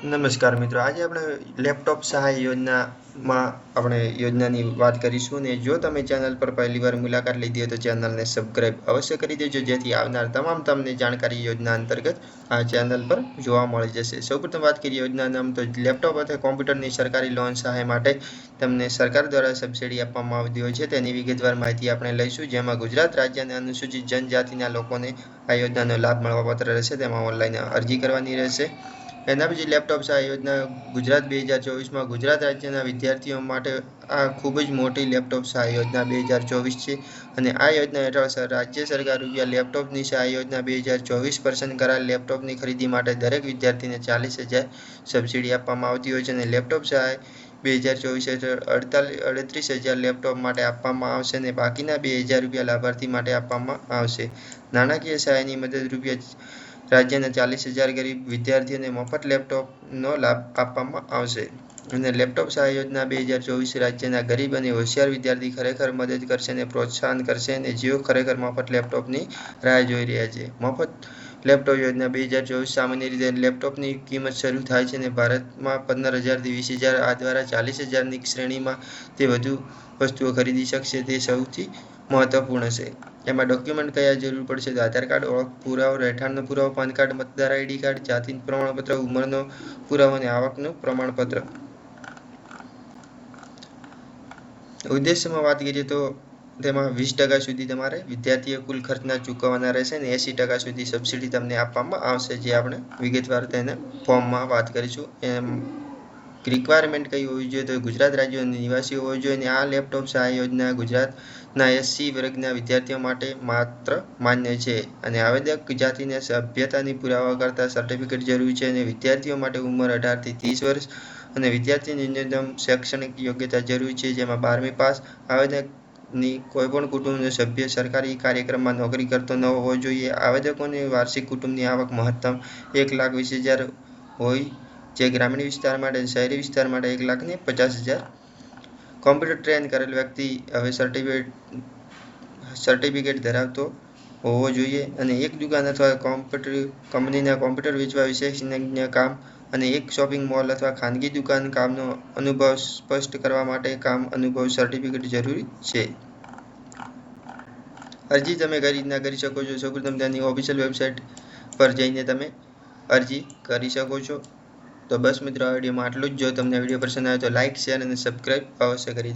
નમસ્કાર મિત્રો, આજે આપણે લેપટોપ સહાય યોજનામાં આપણે યોજનાની વાત કરીશું ને જો તમે ચેનલ પર પહેલી વાર મુલાકાત લીધી હોય તો ચેનલને સબસ્ક્રાઇબ અવશ્ય કરી દેજો, જેથી આવનાર તમામ તમને જાણકારી યોજના અંતર્ગત આ ચેનલ પર જોવા મળી જશે. સૌપ્રથમ વાત કરીએ યોજના નામ તો લેપટોપ અથવા કોમ્પ્યુટરની સરકારી લોન સહાય માટે તમને સરકાર દ્વારા સબસિડી આપવામાં આવતી હોય છે. તેની વિગતવાર માહિતી આપણે લઈશું, જેમાં ગુજરાત રાજ્યના અનુસૂચિત જનજાતિના લોકોને આ યોજનાનો લાભ મળવાપાત્ર રહેશે. તેમાં ઓનલાઈન અરજી કરવાની રહેશે. એના પછી લેપટોપ આ યોજના ગુજરાત બે હજાર ચોવીસમાં ગુજરાત રાજ્યના વિદ્યાર્થીઓ માટે આ ખૂબ જ મોટી લેપટોપ સહાય યોજના બે હજાર ચોવીસ છે. અને આ યોજના હેઠળ રાજ્ય સરકાર રૂપિયા લેપટોપની સહાય યોજના બે હજાર ચોવીસ પસંદ કરાયેલ લેપટોપની ખરીદી માટે દરેક વિદ્યાર્થીને ચાલીસ હજાર સબસિડી આપવામાં આવતી હોય છે. અને લેપટોપ સહાય બે હજાર ચોવીસ હેઠળ અડતાલીસ અડત્રીસ હજાર લેપટોપ માટે આપવામાં આવશે અને બાકીના બે હજાર રૂપિયા લાભાર્થી માટે આપવામાં આવશે. નાણાકીય સહાયની મદદ રૂપિયા રાજ્યના ચાલીસ હજાર ગરીબ વિદ્યાર્થીઓને મફત લેપટોપનો લાભ આપવામાં આવશે. અને લેપટોપ સહાય યોજના બે હજાર ચોવીસ રાજ્યના ગરીબ અને હોશિયાર વિદ્યાર્થી ખરેખર મદદ કરશે અને પ્રોત્સાહન કરશે અને જેઓ ખરેખર મફત લેપટોપની રાહ જોઈ રહ્યા છે. મફત લેપટોપ યોજના બે હજાર ચોવીસ સામાન્ય રીતે લેપટોપની કિંમત શરૂ થાય છે અને ભારતમાં પંદર હજારથી વીસ હજાર, આ દ્વારા ચાલીસ હજારની શ્રેણીમાં તે વધુ વસ્તુઓ ખરીદી શકશે. તે સૌથી મહત્વપૂર્ણ છે. એમાં ડોક્યુમેન્ટ કયા જરૂર પડશે? તો આધાર કાર્ડ, ઓળખ પુરાવો, રહેઠાણનો પુરાવો, પાન કાર્ડ, મતદાર આઈડી કાર્ડ જાતિ પ્રમાણપત્ર, ઉંમરનો પુરાવો અને આવકનું પ્રમાણપત્ર. ઉદ્દેશ્યમાં વાત કરીએ તો તેમાં વીસ ટકા સુધી તમારે વિદ્યાર્થીએ કુલ ખર્ચના ચૂકવવાના રહેશે અને એંસી ટકા સુધી સબસિડી તમને આપવામાં આવશે, જે આપણે વિગતવાર તેને ફોર્મમાં વાત કરીશું. એમ રિક્વાયરમેન્ટ કઈ હોવી જોઈએ તો ગુજરાત રાજ્યનો નિવાસી હોવો જોઈએ અને આ લેપટોપ સહાય યોજના ગુજરાતના એસસી વર્ગના વિદ્યાર્થીઓ માટે માત્ર માન્ય છે. અને આવેદક જાતિને સભ્યતાની પુરાવા કરતા સર્ટિફિકેટ જરૂરી છે અને વિદ્યાર્થીઓ માટે ઉંમર અઢારથી ત્રીસ વર્ષ અને વિદ્યાર્થીની ન્યૂનતમ શૈક્ષણિક યોગ્યતા જરૂરી છે, જેમાં બારમી પાસ આવેદકની કોઈપણ કુટુંબનો સભ્ય સરકારી કાર્યક્રમમાં નોકરી કરતો ન હોવો જોઈએ. આવેદકોની વાર્ષિક કુટુંબની આવક મહત્તમ એક લાખ વીસ હજાર હોય, જે ગ્રામીણ વિસ્તાર માટે, શહેરી વિસ્તાર માટે એક લાખ ને પચાસ હજાર. કોમ્પ્યુટર ટ્રેન કરેલ વ્યક્તિ હવે સર્ટિફિકેટ સર્ટિફિકેટ ધરાવતો હોવો જોઈએ અને એક દુકાન અથવા કોમ્પ્યુટર કંપનીના કોમ્પ્યુટર વેચવા વિશેષજ્ઞ કામ અને એક શોપિંગ મોલ અથવા ખાનગી દુકાન કામનો અનુભવ સ્પષ્ટ કરવા માટે કામ અનુભવ સર્ટિફિકેટ જરૂરી છે. અરજી તમે કઈ રીતના કરી શકો છો? સૌપ્રથમ તેની ઓફિશિયલ વેબસાઇટ પર જઈને તમે અરજી કરી શકો છો. તો બસ મિત્રો, આ વિડીયોમાં આટલું જ. જો તમને વીડિયો પસંદ આવે તો લાઇક શેર અને સબસ્ક્રાઈબ અવશ્ય કરી